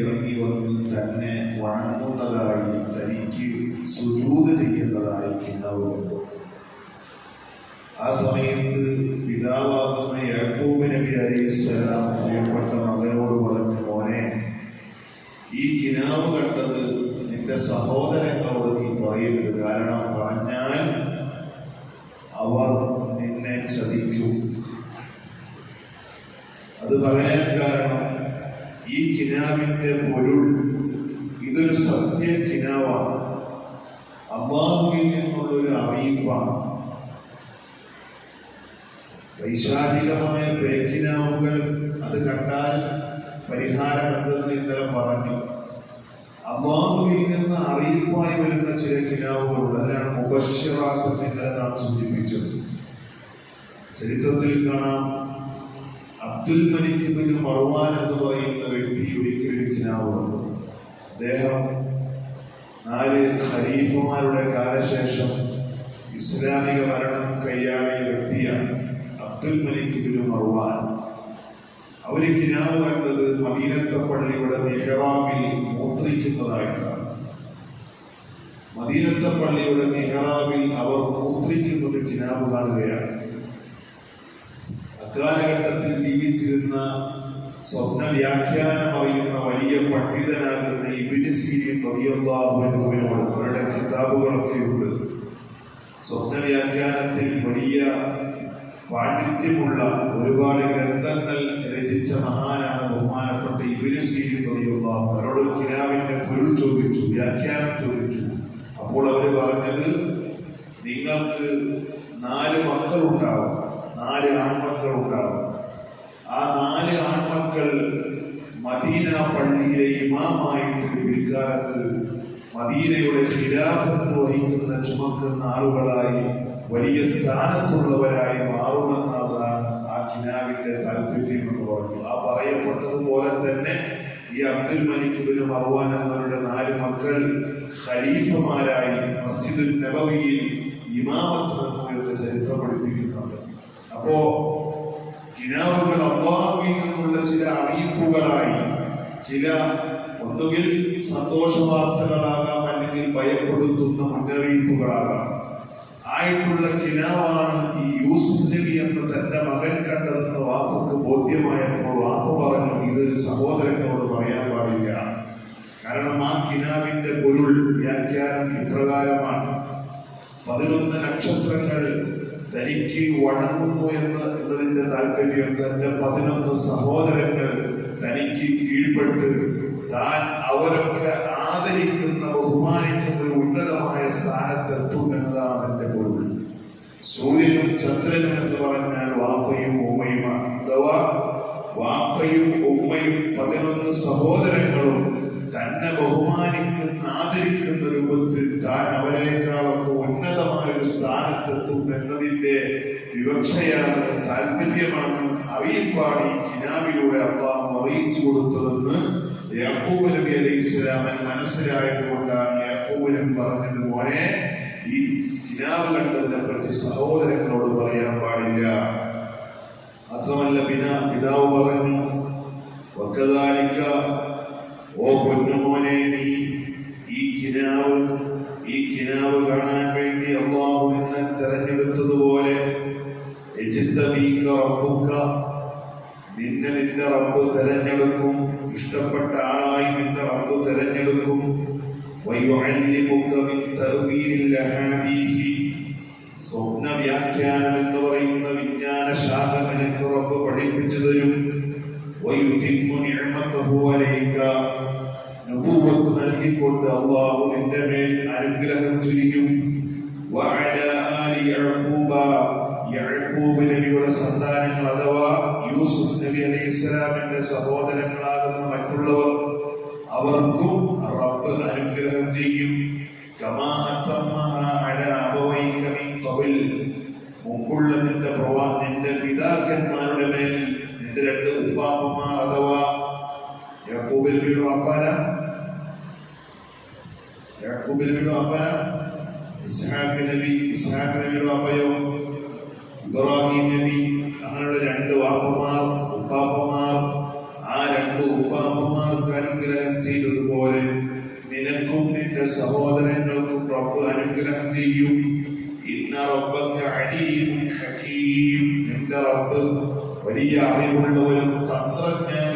ഇറങ്ങി വന്ന് തന്നെ വണങ്ങുന്നതായി തനിക്ക് സുജൂത് ചെയ്യുന്നതായി കണ്ടു ആ സമയത്ത് പിതാവാകുന്ന യാക്കൂബ് നബി അലൈഹി സ്വലാം പ്രിയപ്പെട്ട മകനോട് പറഞ്ഞു മോനെ ഈ കിനാവ് കണ്ടത് നിന്റെ സഹോദരങ്ങളോട് നീ പറയരുത്. കാരണം പറഞ്ഞാൽ അവർ നിന്നെ ചതിക്കും. അത് പറയാൻ കാരണം ഈ കിനാവിന്റെ പൊരുൾ ഇതൊരു സത്യ കിനാവാണ്. അള്ളാഹുവിൽ നിന്നുള്ള ഒരു അറിയിപ്പാണ്. വൈശാരികമായ പേക്കിനാവുകൾ അത് കണ്ടാൽ പരിഹാരമെന്തെന്ന് ഇന്നലെ പറഞ്ഞു. അള്ളാഹുവിൽ നിന്ന് അറിയിപ്പായി വരുന്ന ചില കിനാവുകളുണ്ട് അതിനാണ് മുബശ്ശിറാത്ത് ഇന്നലെ നാം സൂചിപ്പിച്ചത്. ചരിത്രത്തിൽ കാണാം. അബ്ദുൽ മലിക് ബിൻ മർവാൻ എന്ന് പറയുന്ന വ്യക്തി ഒരിക്കൽ ഒരു അദ്ദേഹം നാല് ഖലീഫമാരുടെ കാലശേഷം ഇസ്ലാമിക മരണം കൈയാളിയ വ്യക്തിയാണ്. അബ്ദുൽ മലിക് ബിൻ മർവാൻ അവർ കിനാവ് കണ്ടത് മദീനത്തെ പള്ളിയുടെ മെഹറാമിൽ മൂത്രിക്കുന്നതായിട്ടാണ്. മദീനത്തെ പള്ളിയുടെ മെഹറാമിൽ അവർ മൂത്രിക്കുന്നത് കിനാവ് കാണുകയാണ്. അക്കാലഘട്ടത്തിൽ ജീവിച്ചിരുന്ന സ്വപ്ന വ്യാഖ്യാനം അറിയുന്ന വലിയ പണ്ഡിതനാകുന്ന ഇബിന് സീരിയൻ റളിയല്ലാഹുവിനോട് അവരുടെ കിതാബുകളൊക്കെ ഉണ്ട്. സ്വപ്ന വ്യാഖ്യാനത്തിൽ വലിയ പാണ്ഡിത്യമുള്ള ഒരുപാട് ഗ്രന്ഥങ്ങൾ രചിച്ച മഹാനാണ് ബഹുമാനപ്പെട്ട ഇബിന് സീരിയൻ റളിയല്ലാഹു അവരോട് കിനാവിന്റെ പൊരുൾ ചോദിച്ചു വ്യാഖ്യാനം ചോദിച്ചു. അപ്പോൾ അവർ പറഞ്ഞത് നിങ്ങൾക്ക് നാല് മക്കളുണ്ടാവും നാല് ആൺമക്കൾ ഉണ്ടാവും ആ നാല് ആൺമക്കൾ മദീന പള്ളിയിലെ ഇമാമായിട്ട് പിൽക്കാലത്ത് മദീനയുടെ ഖിലാഫത്ത് വഹിക്കുന്ന ചുമക്കുന്ന ആളുകളായി വലിയ സ്ഥാനത്തുള്ളവരായി മാറുമെന്നതാണ് ആ കിനാവിന്റെ താല്പര്യം എന്ന് പറഞ്ഞു ആ പറയപ്പെട്ടതുപോലെ തന്നെ ഈ അബ്ദുൽ മലിക്കുബിന് മറുവാൻ എന്നവരുടെ നാല് മക്കൾ ഖലീഫമാരായി മസ്ജിദുൽ നബവിയിൽ ഇമാമത്ത് എന്ന് ചരിത്രം പഠിപ്പിക്കുന്നുണ്ട്. അപ്പോ കിനാവുകൾ അള്ളാഹുവിൽ നിന്നുള്ള ചില അറിയിപ്പുകളായി ചില ഒന്നുകിൽ സന്തോഷ വാർത്തകളാകാം അല്ലെങ്കിൽ ഭയപ്പെടുത്തുന്ന മുന്നറിയിപ്പുകളാകാം. ആയിട്ടുള്ള കിനാവാണ് ഈ യൂസുഫ് നബി എന്ന് തന്റെ മകൻ കണ്ടതെന്ന് വാപ്പക്ക് ബോധ്യമായപ്പോൾ വാപ്പ പറഞ്ഞു ഇതൊരു സഹോദരനോട് പറയാൻ പാടില്ല. കാരണം ആ കിനാവിന്റെ പൊരുൾ വ്യാഖ്യാനം ഇപ്രകാരമാണ്. പതിനൊന്ന് നക്ഷത്രങ്ങൾ തനിക്ക് വണങ്ങുന്നു എന്ന് എന്നതിന്റെ താല്പര്യം തന്റെ പതിനൊന്ന് സഹോദരങ്ങൾ തനിക്ക് കീഴ്പ്പെട്ട് താൻ അവരൊക്കെ ആദരിക്കുന്ന ബഹുമാനിക്കുന്ന ഒരു ഉന്നതമായ സ്ഥാനത്തെത്തും എന്നതാണ് അതിന്റെ പൊരുൾ. സൂര്യനും ചന്ദ്രനും എന്ന് പറഞ്ഞാൽ വാപ്പയും ഉമ്മയുമാണ്. അഥവാ വാപ്പയും ഉമ്മയും പതിനൊന്ന് സഹോദരങ്ങളും തന്നെ ബഹുമാനിക്കുന്ന ആദരിക്കുന്ന രൂപത്തിൽ താൻ അവരെക്കാളൊക്കെ ഉന്നതമായ ഒരു സ്ഥാനത്തെത്തും എന്നതിന്റെ വിവക്ഷയാണ് താല്പര്യമാണ് അറിയിപ്പാടി കിനാവിലൂടെ അള്ളാഹു അറിയിച്ചു കൊടുത്തതെന്ന് യാക്കൂബ് നബി അലൈഹി ഇസ്ലാമൻ മനസ്സിലായത് കൊണ്ടാണ് യാക്കൂബ് നബി പറഞ്ഞത് മോനെ ഈ കിനാവ് കണ്ടതിനെ പറ്റി സഹോദരങ്ങളോട് പറയാൻ പാടില്ല. മാത്രമല്ല പിന്ന പിതാവ് പറഞ്ഞു വക്കതാലിക്ക ഓ പൊന്നുമോനെ നീ ഈ കിനാവ് ഈ കിനാവ് കാണാൻ യജിത്തബീക റബ്ബുക നിന്നെ നിന്റെ റബ്ബ് തെരഞ്ഞെടുക്കും. ഇഷ്ടപ്പെട്ട ആളായി നിന്റെ റബ്ബ് തെരഞ്ഞെടുക്കും. സ്വപ്ന വ്യാഖ്യാനം എന്ന് പറയുന്ന വിജ്ഞാന ശാഖ നിനക്ക് റബ്ബ് പഠിപ്പിച്ചു തരും. നൽകിക്കൊണ്ട് അള്ളാഹു നിന്റെ മേൽ അനുഗ്രഹം ചുരിയും. വഅല സന്താനങ്ങൾ അഥവാ യൂസുഫ് നബി അലൈഹി ഇസ്ലാമിന്റെ സഹോദരങ്ങളാകുന്ന മറ്റുള്ളവർ അവർക്കും റബ്ബ് അനുഗ്രഹം ചെയ്യും. മുമ്പുള്ള നിന്റെ പ്രവാ നിന്റെ പിതാക്കന്മാരുടെ മേൽ നിന്റെ രണ്ട് ഉപ്പാപ്പന്മാർ അഥവാ യാക്കൂബിൽ വീടും അപ്പാര യാക്കൂബിൽ വീടും അപ്പാര ഇസ്ഹാഖ് നബി ഇസ്ഹാഖ് നബിയുടെ വാപ്പയോ ഇബ്രാഹിം നബി അങ്ങനെയുള്ള രണ്ട് വാപ്പമാർ ഉപ്പാപ്പമാർ ആ രണ്ട് ഉപ്പാപ്പമാർക്ക് അനുഗ്രഹം ചെയ്തതുപോലെ നിനക്കും നിന്റെ സഹോദരങ്ങൾക്കും റബ്ബ് അനുഗ്രഹം ചെയ്യും. ഇന്ന റബ്ബക അലീമുൻ ഹകീം നിന്റെ റബ്ബ് വലിയ അറിവുള്ളവരും തന്ത്രജ്ഞാനിയുമാണ്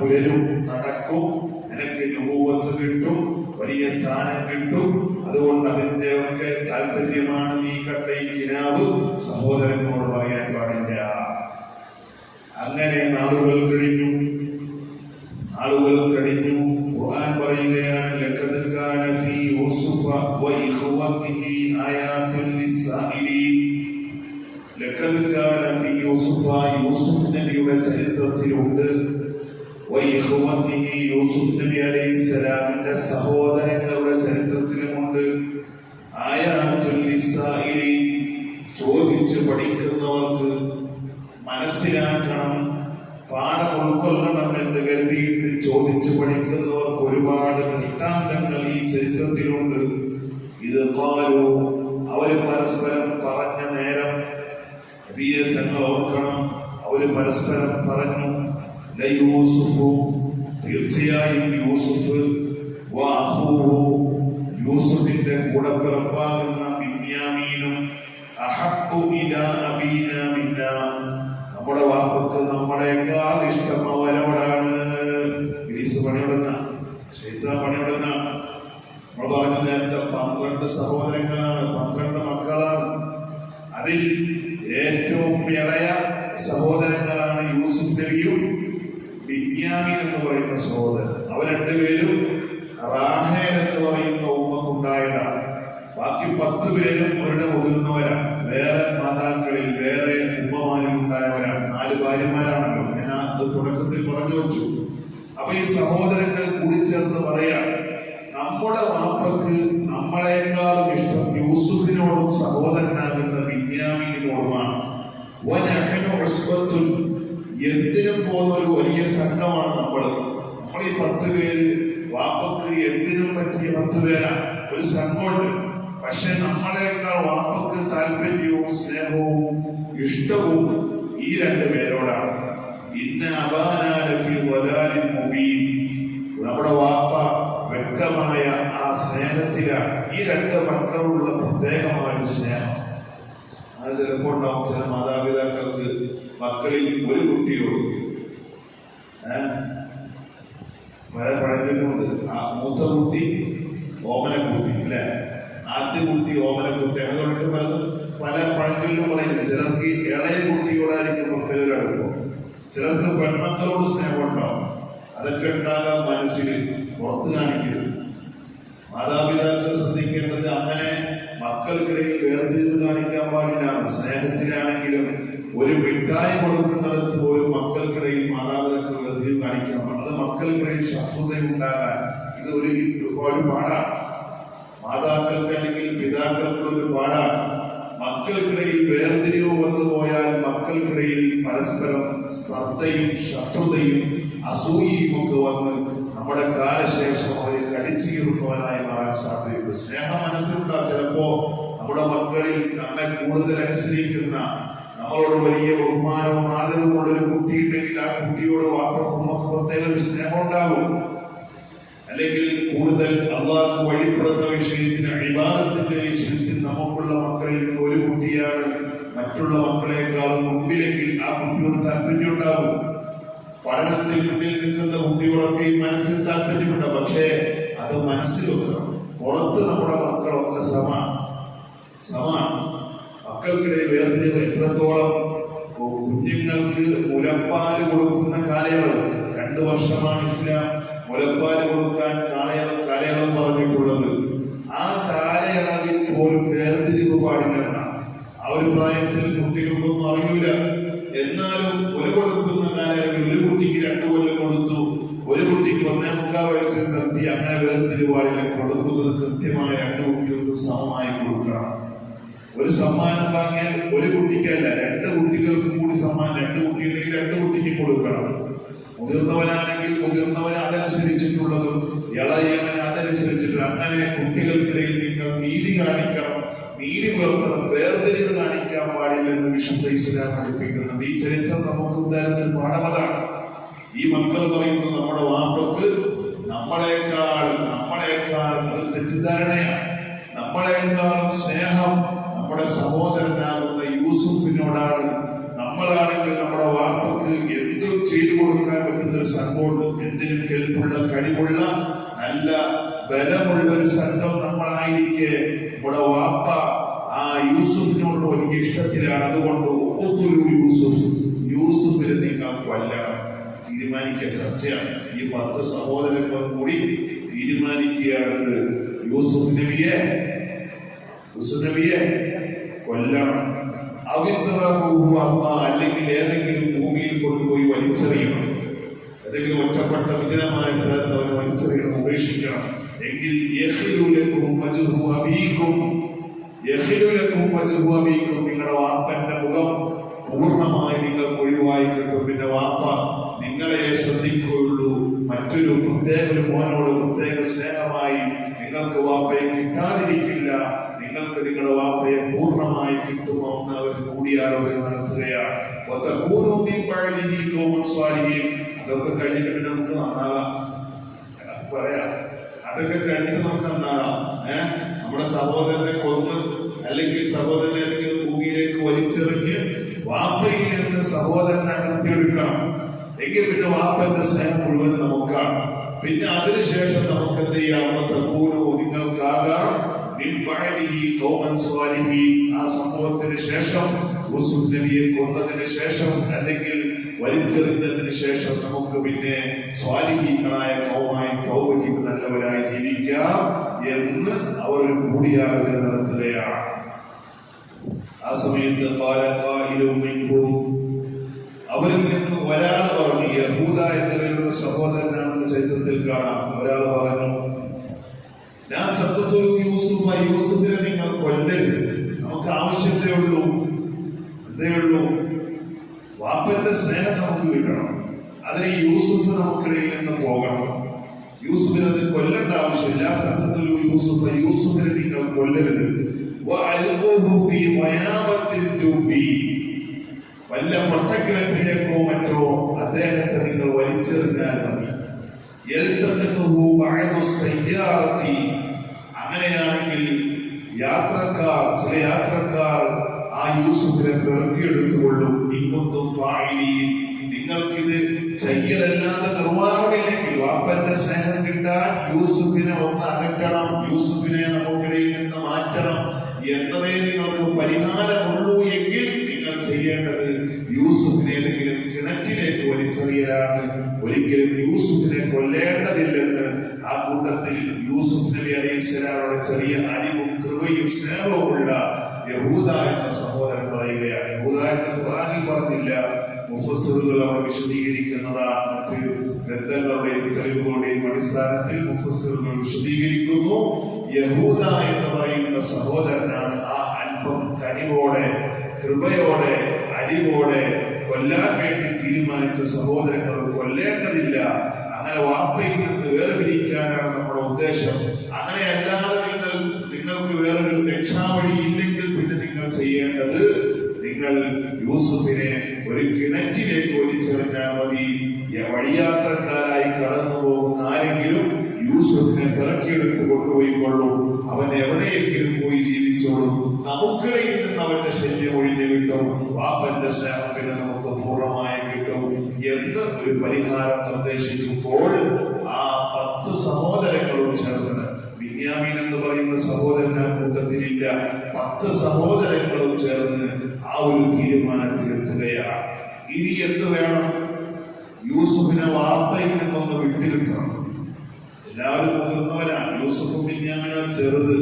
പുലരും നടക്കും. നിനക്ക് രൂപത്ത് കിട്ടും വലിയ സ്ഥാനം കിട്ടും. അതുകൊണ്ട് അതിന്റെ ഒക്കെ താല്പര്യമാണ് നീ കണ്ട ഈ സഹോദരങ്ങളോട് പറയാൻ പാടില്ല. അങ്ങനെ നാളുകൾ കഴിഞ്ഞു. നാളുകൾ കഴിഞ്ഞു. ഖുർആൻ പറയുകയാണ് ലഖദ് കാന ഫീ യൂസുഫ വ ഇഖ്വതിഹി ആയാത്തുൻ ലിസ്സായിലീൻ ലഖദ് കാന ഫീ യൂസുഫ യൂസുഫ് നബിയുടെ ചരിത്രത്തിലുണ്ട്. യൂസുഫ് നബി അലൈഹി സ്വലാമിന്റെ സഹോദരങ്ങളുടെ ചരിത്രത്തിലുമുണ്ട്. ചോദിച്ച് പഠിക്കുന്നവർക്ക് മനസ്സിലാക്കണം. പാഠം ഉൾക്കൊള്ളണം എന്ന് കരുതിയിട്ട് ചോദിച്ചു പഠിക്കുന്നവർക്ക് ഒരുപാട് ദൃഷ്ടാന്തങ്ങൾ ഈ ചരിത്രത്തിലുണ്ട്. ഇത് കാലു അവർ പരസ്പരം പറഞ്ഞ നേരം നബിയെ തങ്ങൾ ഓർക്കണം. അവർ പരസ്പരം പറഞ്ഞു. "ല യൂസുഫു. തീർച്ചയായും യൂസുഫ്. വ അഖൂഹു യൂസുഫിന്റെ കൂടപ്പിറപ്പാകുന്ന ബിന്യാമീനും അഹബ്ബു ഇലാ അബീനാ മിന്നാ. നമ്മുടെ വാപ്പക്ക് നമ്മളെക്കാൾ ഇഷ്ടം അവരോടാണ്. ഗ്രീസ് പണിയെടുന്ന ശൈത്താ പണിയെടുന്ന നമ്മൾ പറഞ്ഞ നേരത്തെ പന്ത്രണ്ട് സഹോദരങ്ങളാണ് പന്ത്രണ്ട് മക്കളാണ്. അതിൽ പറയുന്ന സഹോദരൻ. അവർ രണ്ടുപേരും റാഹേൽ എന്ന് പറയുന്ന ഉമ്മക്കുണ്ടായതാണ്. ബാക്കി പത്ത് പേരും ഒരിടം മുതിർന്നവരാണ്. വേറെ മാതാക്കളിൽ വേറെ ഉമ്മമാരും ഉണ്ടായവരാണ്. നാല് ഭാര്യമാരാണല്ലോ. ഞാൻ അത് തുടക്കത്തിൽ പറഞ്ഞു വെച്ചു. അപ്പൊ ഈ സഹോദരങ്ങൾ കൂടിച്ചേർന്ന് പറയാം നമ്മുടെ വാപ്പക്ക് നമ്മളെക്കാളും ഇഷ്ടം യൂസുഫിനോടും സഹോദരനാകുന്ന ബിന്യാമീനോടുമാണ്. എന്തിനും പോകുന്ന ഒരു വലിയ സംഘമാണ് നമ്മൾ നമ്മൾ ഈ പത്ത് പേര് വാപ്പക്ക് എന്തിനും പറ്റിയ പത്ത് പേരാണ് ഒരു സംഘമുണ്ട് പക്ഷെ നമ്മളെക്കാൾ വാപ്പക്ക് താല്പര്യവും സ്നേഹവും ഇഷ്ടവും ഈ രണ്ട് പേരോടാണ്. ഇന്ന നമ്മുടെ വാപ്പ വ്യക്തമായ ആ സ്നേഹത്തിലാണ് ഈ രണ്ട് മക്കളോടുള്ള പ്രത്യേകമായ സ്നേഹം. അത് ചിലപ്പോൾ ഉണ്ടാവും. ചില മാതാപിതാക്കൾക്ക് മക്കളിൽ ഒരു കുട്ടിയോട് ഏഹ് പല പഴഞ്ചൊല്ലുണ്ട് ആ മൂത്ത കുട്ടി ഓമന കുട്ടി അല്ലെ? ആദ്യ കുട്ടി ഓമന കുട്ടി. പറഞ്ഞിട്ട് പലതും പല പഴഞ്ചൊല്ലും പറയുന്നു ചിലർക്ക് ഇളയ കുട്ടിയോടായിരിക്കും പ്രത്യേക അടുപ്പം. ചിലർക്ക് പെൺമക്കളോട് സ്നേഹം ഉണ്ടാവും അതൊക്കെ ഉണ്ടാകാൻ മനസ്സിൽ പുറത്ത് കാണിക്കരുത്. മാതാപിതാക്കൾ ശ്രദ്ധിക്കേണ്ടത് അങ്ങനെ മക്കൾക്കിടയിൽ വേർതിരിവ് കാണിക്കാൻ പാടില്ല. സ്നേഹത്തിനാണെങ്കിലും ഒരു മിഠായി കൊടുക്കുന്നിടത്ത് പോലും മക്കൾക്കിടയിൽ പാടില്ല അത് മക്കൾക്കിടയിൽ ശത്രുതയുണ്ടാകാൻ ഇത് ഒരു ഒരു പാടാണ്. മാതാക്കൾക്ക് അല്ലെങ്കിൽ പിതാക്കൾക്ക് ഒരു പാടാണ്. മക്കൾക്കിടയിൽ വേർതിരിവ് വന്നു പോയാൽ മക്കൾക്കിടയിൽ പരസ്പരം സ്പർദ്ധയും ശത്രുതയും അസൂയയും ഒക്കെ വന്ന് നമ്മുടെ കാലശേഷം അവരെ കടിച്ചു കീറുന്നവനായി മാറാൻ സാധ്യതയുണ്ട്. സ്നേഹം മനസ്സിലുണ്ടാവും ചിലപ്പോ നമ്മുടെ മക്കളിൽ നമ്മെ കൂടുതൽ അനുസരിക്കുന്ന നമ്മളോട് വലിയ ബഹുമാനവും ആദരവും ഉള്ള ഒരു കുട്ടിയുണ്ടെങ്കിൽ ആ കുട്ടിയോട് വാക്കും പ്രത്യേക ഒരു സ്നേഹം ഉണ്ടാകും. അല്ലെങ്കിൽ കൂടുതൽ അള്ളാഹ് വഴിപ്പെടുന്ന വിഷയത്തിന് അഴിവാദത്തിന്റെ വിഷയത്തിൽ നമുക്കുള്ള മക്കളിൽ നിന്ന് ഒരു കുട്ടിയാണ് മറ്റുള്ള മക്കളെക്കാളും മുമ്പിലെങ്കിൽ ആ കുട്ടിയോട് താല്പര്യം ഉണ്ടാകും. പഠനത്തിൽ മുന്നിൽ നിൽക്കുന്ന കുട്ടികളൊക്കെ ഈ മനസ്സിൽ താല്പര്യമുണ്ട്. പക്ഷേ അത് മനസ്സിൽ വെക്കണം. പുറത്ത് നമ്മുടെ മക്കളൊക്കെ സമാണ് സമാണ് മക്കൾക്കിടയിൽ വേർതിരിവ് എത്രത്തോളം കുഞ്ഞുങ്ങൾക്ക് മുലപ്പാൽ കൊടുക്കുന്ന കാലയളവ്. രണ്ടു വർഷമാണ് ഇസ്ലാം മുലപ്പാൽ കൊടുക്കാൻ കാലയളവ് കാലയളവ് പറഞ്ഞിട്ടുള്ളത്. ആ കാലയളവിൽ പോലും വേർതിരിവ് പാടില്ലെന്ന ആ ഒരു പ്രായത്തിൽ കുട്ടികൾക്കൊന്നും അറിയില്ല എന്നാലും മുല കൊടുക്കുന്ന കാലയളവിൽ ഒരു കുട്ടിക്ക് രണ്ടു കൊല്ലം കൊടുത്തു ഒരു കുട്ടിക്ക് ഒന്നേ മുക്കാൽ വയസ്സിൽ നിർത്തി അങ്ങനെ വേർതിരിവ് പാടില്ല. കൊടുക്കുന്നത് കൃത്യമായ രണ്ടു കുട്ടികൾക്ക് സമമായി കൊടുക്കണം. ഒരു സമ്മാനം വാങ്ങിയാൽ ഒരു കുട്ടിക്കല്ല രണ്ട് കുട്ടികൾക്കും കൂടി സമ്മാനം രണ്ട് കുട്ടിയുണ്ടെങ്കിൽ രണ്ട് കുട്ടിക്ക് കൊടുക്കണം. മുതിർന്നവനാണെങ്കിൽ മുതിർന്നവൻ അതനുസരിച്ചിട്ടുള്ളതും ഇളയവൻ അതനുസരിച്ചിട്ടുള്ള അങ്ങനെ കുട്ടികൾക്കിടയിൽ നിങ്ങൾ നീതി കാണിക്കണം. നീതി പുലർത്തണം. വേർതിരിവ് കാണിക്കാൻ പാടില്ലെന്ന് വിശുദ്ധ ഇസ്ലാം പഠിപ്പിക്കുന്നുണ്ട് ഈ ചരിത്രം നമുക്ക് തരത്തിൽ പാഠമതാണ് ഈ മക്കൾ പറയുന്നത് നമ്മുടെ വാപ്പക്ക് നമ്മളെക്കാൾ നമ്മളെക്കാൾ തെറ്റിദ്ധാരണയാണ്. നമ്മളെക്കാളും സ്നേഹം നമ്മുടെ സഹോദരനാകുന്ന യൂസുഫിനോടാണ് നമ്മളാണെങ്കിൽ നമ്മുടെ വാപ്പക്ക് എന്തും ചെയ്തു കൊടുക്കാൻ പറ്റുന്ന ഒരു സംഘമുണ്ട് എന്തിനും കെൽപ്പുള്ള കഴിവുള്ള നല്ല ബലമുള്ള ഒരു സംഘം നമ്മളായിരിക്കെ. നമ്മുടെ വാപ്പ ആ യൂസുഫിനോട് വലിയ ഇഷ്ടത്തിലാണ്. അതുകൊണ്ട് ഒത്തുലു യൂസുഫ് യൂസുഫിനെ നിങ്ങൾ കൊല്ലണം. തീരുമാനിക്കുക ചർച്ചയാണ്. ഈ പത്ത് സഹോദരങ്ങളും കൂടി തീരുമാനിക്കുകയാണെന്ന് യൂസുഫ് നബിയെ യൂസുഫ് നബിയെ. കൊല്ലണം. അവിത്രഹൂഹു അല്ലെങ്കിൽ ഏതെങ്കിലും ഭൂമിയിൽ കൊണ്ടുപോയി വലിച്ചെറിയണം. ഏതെങ്കിലും ഒറ്റപ്പെട്ട വിജനമായ സ്ഥലത്ത് അവരെ വലിച്ചെറിയണം ഉപേക്ഷിക്കണം എങ്കിൽ നിങ്ങളുടെ വാപ്പന്റെ മുഖം പൂർണമായി നിങ്ങൾക്ക് ഒഴിവായി കിട്ടും. പിന്നെ വാപ്പ നിങ്ങളെ ശ്രദ്ധിക്കുകയുള്ളൂ. മറ്റൊരു പ്രത്യേക ഒരു മോനോട് പ്രത്യേക സ്നേഹമായി നിങ്ങൾക്ക് വാപ്പയെ കിട്ടാതിരിക്കില്ല നിങ്ങൾക്ക് നിങ്ങളുടെ വാപ്പയെ പൂർണമായി കിട്ടുമെന്ന് അവർ കൂടിയാലോചന നടത്തുകയാണ്. അതൊക്കെ കഴിഞ്ഞിട്ട് പിന്നെ നമുക്ക് നന്നാകാം. അത് പറയാം. അതൊക്കെ കഴിഞ്ഞിട്ട് നമുക്ക് നന്നാകാം. ഏഹ് നമ്മുടെ സഹോദരനെ കൊന്ന് അല്ലെങ്കിൽ സഹോദരനെ ഏതെങ്കിലും ഭൂമിയിലേക്ക് വലിച്ചെറിഞ്ഞ് വാപ്പയിൽ നിന്ന് സഹോദരനെ അടർത്തിയെടുക്കണം എങ്കിൽ പിന്നെ വാപ്പന്റെ സ്നേഹം മുഴുവൻ നമുക്കാണ്. പിന്നെ അതിനുശേഷം നമുക്ക് എന്ത് ചെയ്യാം? തക്കൂരോ നിങ്ങൾക്കാകാം. സംഭവത്തിന് ശേഷം യൂസുഫ് നബിയെ കൊന്നതിന് ശേഷം അല്ലെങ്കിൽ വലിച്ചെറിഞ്ഞതിന് ശേഷം നമുക്ക് പിന്നെ സ്വാലിഹീങ്ങളായ കൗമായി തൗബയ്ക്ക് നല്ലവരായി ജീവിക്കാം എന്ന് അവർ ഒരു നടത്തുകയാണ്. ആ സമയത്ത് അവരിൽ നിന്ന് ഒരാൾ പറഞ്ഞു യഹൂദ എന്ന പേരുള്ള സഹോദരനാണെന്ന് ചരിത്രത്തിൽ കാണാം. ഒരാൾ പറഞ്ഞു യൂസുഫ യൂസുഫിനെ നിങ്ങൾ കൊല്ലരുത്. നമുക്ക് ആവശ്യത്തേ ഉള്ളൂ ഇതേ ഉള്ളൂ. വാപ്പന്റെ സ്നേഹം നമുക്ക് കിട്ടണം. അതിന് യൂസുഫ് നമുക്കിടയിൽ നിന്ന് പോകണം. യൂസുഫിനെ അത് കൊല്ലേണ്ട ആവശ്യമില്ല. തത്വത്തിൽ യൂസുഫ യൂസുഫിനെ നിങ്ങൾ കൊല്ലരുത്. വല്ല പൊട്ടക്കിണറ്റിലേക്കോ മറ്റോ അദ്ദേഹത്തെ നിങ്ങൾ വലിച്ചെറിഞ്ഞാൽ മതി. അങ്ങനെയാണെങ്കിൽ യാത്രക്കാർ ചില യാത്രക്കാർ ആ യൂസുഫിനെ പെറുക്കിയെടുത്തുകൊള്ളും. ഇങ്ങൊന്നും ഫായിലീൻ. നിങ്ങൾക്കിത് ചെയ്യലല്ലാതെ നിർവാഹമില്ലെങ്കിൽ വാപ്പന്റെ സ്നേഹം കിട്ടാൻ യൂസുഫിനെ ഒന്ന് അകറ്റണം യൂസുഫിനെ നമുക്കിടയിൽ നിന്ന് മാറ്റണം എന്നതേ നിങ്ങൾക്ക് പരിഹാരമുള്ളൂ എങ്കിൽ നിങ്ങൾ ചെയ്യേണ്ടത് യൂസുഫിനെ ഏതെങ്കിലും കിണറ്റിലേക്ക് വലിച്ചെറിയലാണ്. ഒരിക്കലും യൂസുഫിനെ കൊല്ലേണ്ടതില്ലെന്ന് ആ കൂട്ടത്തിൽ യൂസുഫ് നബി അലൈഹി സ്വലാമുടെ ചെറിയ അറിവും കൃപയും സ്നേഹവുമുള്ള യഹൂദ എന്ന സഹോദരൻ പറയുകയാണ്. യഹൂദ എന്ന ഖുർആനിൽ പറഞ്ഞില്ല മുഫസ്സിറുകൾ അവിടെ വിശദീകരിക്കുന്നതാണ്. മറ്റ് ഗ്രന്ഥങ്ങളുടെയും തെളിവുകളുടെയും അടിസ്ഥാനത്തിൽ മുഫസ്സിറുകൾ വിശദീകരിക്കുന്നു. യഹൂദ എന്ന് പറയുന്ന സഹോദരനാണ് ആ അല്പം കനിവോടെ കൃപയോടെ അരിവോടെ കൊല്ലാൻ വേണ്ടി തീരുമാനിച്ച സഹോദരങ്ങൾ കൊല്ലേണ്ടതില്ല. അങ്ങനെ വാപ്പയിൽ നിന്ന് വേർപിരിക്കാനാണ് ഉദ്ദേശം. അങ്ങനെയല്ലാതെ നിങ്ങൾ നിങ്ങൾക്ക് വേറൊരു രക്ഷാവഴി ഇല്ലെങ്കിൽ പിന്നെ നിങ്ങൾ ചെയ്യേണ്ടത് നിങ്ങൾ യൂസുഫിനെ ഒരു കിണറ്റിലേക്ക് ഒലിച്ചെറിഞ്ഞാൽ മതി. വഴിയാത്രക്കാരായി കടന്നു പോകുന്ന ആരെങ്കിലും യൂസുഫിനെ പിറക്കിയെടുത്ത് കൊണ്ടുപോയിക്കൊള്ളും അവൻ എവിടെയെങ്കിലും പോയി ജീവിച്ചോളും. നമുക്കിടയിൽ നിന്ന് അവന്റെ ശല്യം ഒഴിഞ്ഞു കിട്ടും. വാപ്പന്റെ സ്നേഹത്തിന് നമുക്ക് പൂർണമായി കിട്ടും. എന്ന് ഒരു പരിഹാരം നിർദ്ദേശിക്കുമ്പോൾ പത്ത് സഹോദരങ്ങളോട് ചേർന്ന് ബിന്യാമീൻ എന്ന് പറയുന്ന സഹോദരൻ ആ കൂട്ടത്തിലില്ല. പത്ത് സഹോദരങ്ങളും ചേർന്ന് ആ ഒരു തീരുമാനത്തിലെത്തുകയാണ് ഇനി എന്ത് വേണം? യൂസുഫിനെ വാർത്തയിൽ നിന്നൊന്ന് വിട്ടുകിട്ടണം എല്ലാവരും മുതിർന്നവരാണ്. യൂസുഫും ബിന്യാമിനോ ചെറുത്.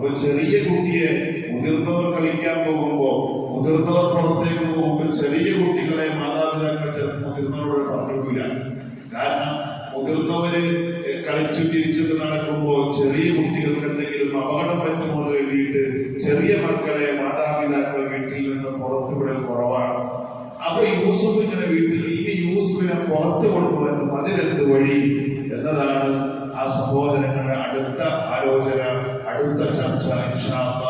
ഒരു ചെറിയ കുട്ടിയെ മുതിർന്നവർ കളിക്കാൻ പോകുമ്പോൾ മുതിർന്നവർ പുറത്തേക്ക് പോകുമ്പോൾ ചെറിയ കുട്ടികളെ മാതാപിതാക്കൾ ചിലപ്പോൾ മുതിർന്നവരോട് പറഞ്ഞിട്ടില്ല കാരണം മുതിർന്നവര് കളിച്ചു തിരിച്ചൊക്കെ നടക്കുമ്പോൾ ചെറിയ കുട്ടികൾക്ക് എന്തെങ്കിലും അപകടം പറ്റുമോ എന്ന് കരുതിയിട്ട് ചെറിയ മക്കളെ മാതാപിതാക്കൾ വീട്ടിൽ നിന്ന് പുറത്തു പുറത്തുവിടൽ കുറവാണ് അപ്പൊ യൂസഫ് ഇങ്ങനെ വീട്ടിൽ ഇനി യൂസഫിനെ പുറത്തു കൊണ്ടുപോകാൻ അതിനെന്ത് വഴി എന്നതാണ് ആ സഹോദരങ്ങളുടെ അടുത്ത ആലോചന അടുത്ത ചർച്ച ഇഷാമ.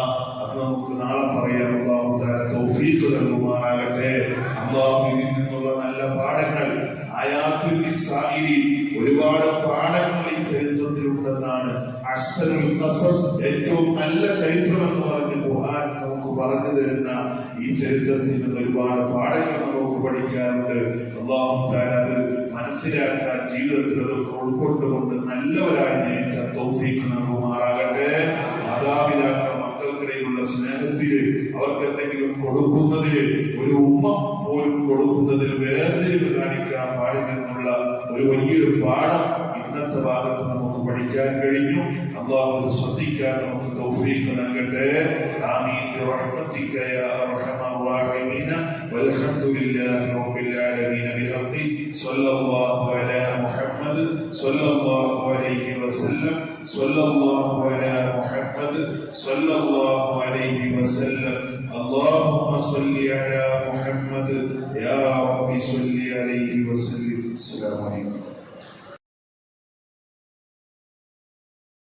അത് നമുക്ക് നാളെ പറയാം അള്ളാഹു താല തൗഫീഖ് നൽകുമാറാകട്ടെ അള്ളാഹുവിൽ നിന്നുള്ള നല്ല പാഠങ്ങൾ ആയാത്തുൽ ഒരുപാട് പാഠങ്ങൾ ഏറ്റവും നല്ല ചരിത്രം എന്ന് പറഞ്ഞ് ഖുർആൻ നമുക്ക് പറഞ്ഞു തരുന്ന ഈ ചരിത്രത്തിൽ നിന്ന് ഒരുപാട് പാഠങ്ങൾ നമുക്ക് പഠിക്കാറുണ്ട്. അള്ളാഹു അത് മനസ്സിലാക്കാൻ ജീവിതത്തിൽ അതൊക്കെ ഉൾക്കൊണ്ടുകൊണ്ട് നല്ലവരായി ജീവിക്കാൻ തോഫിക്ക് നൽകുമാറാകട്ടെ. മാതാപിതാക്കൾ മക്കൾക്കിടയിലുള്ള സ്നേഹത്തിൽ അവർക്ക് എന്തെങ്കിലും കൊടുക്കുന്നതിൽ ഒരു ഉമ്മ പോലും കൊടുക്കുന്നതിൽ വേർതിരിവ് കാണിക്കാൻ പാടില്ലെന്നുള്ള ഒരു വലിയൊരു പാഠം ഇന്നത്തെ ഭാഗത്ത് നമുക്ക് പഠിക്കാൻ കഴിഞ്ഞു അള്ളാഹു അത് ശ്രദ്ധിക്കാൻ നമുക്ക് തൗഫീഖ് നൽകട്ടെ ആമീൻ برحمتك يا ارحم الراحمين والحمد لله رب العالمين بحق صلى الله على محمد صلى الله عليه وسلم صلى الله على محمد صلى الله عليه وسلم اللهم صل على محمد يا رب صل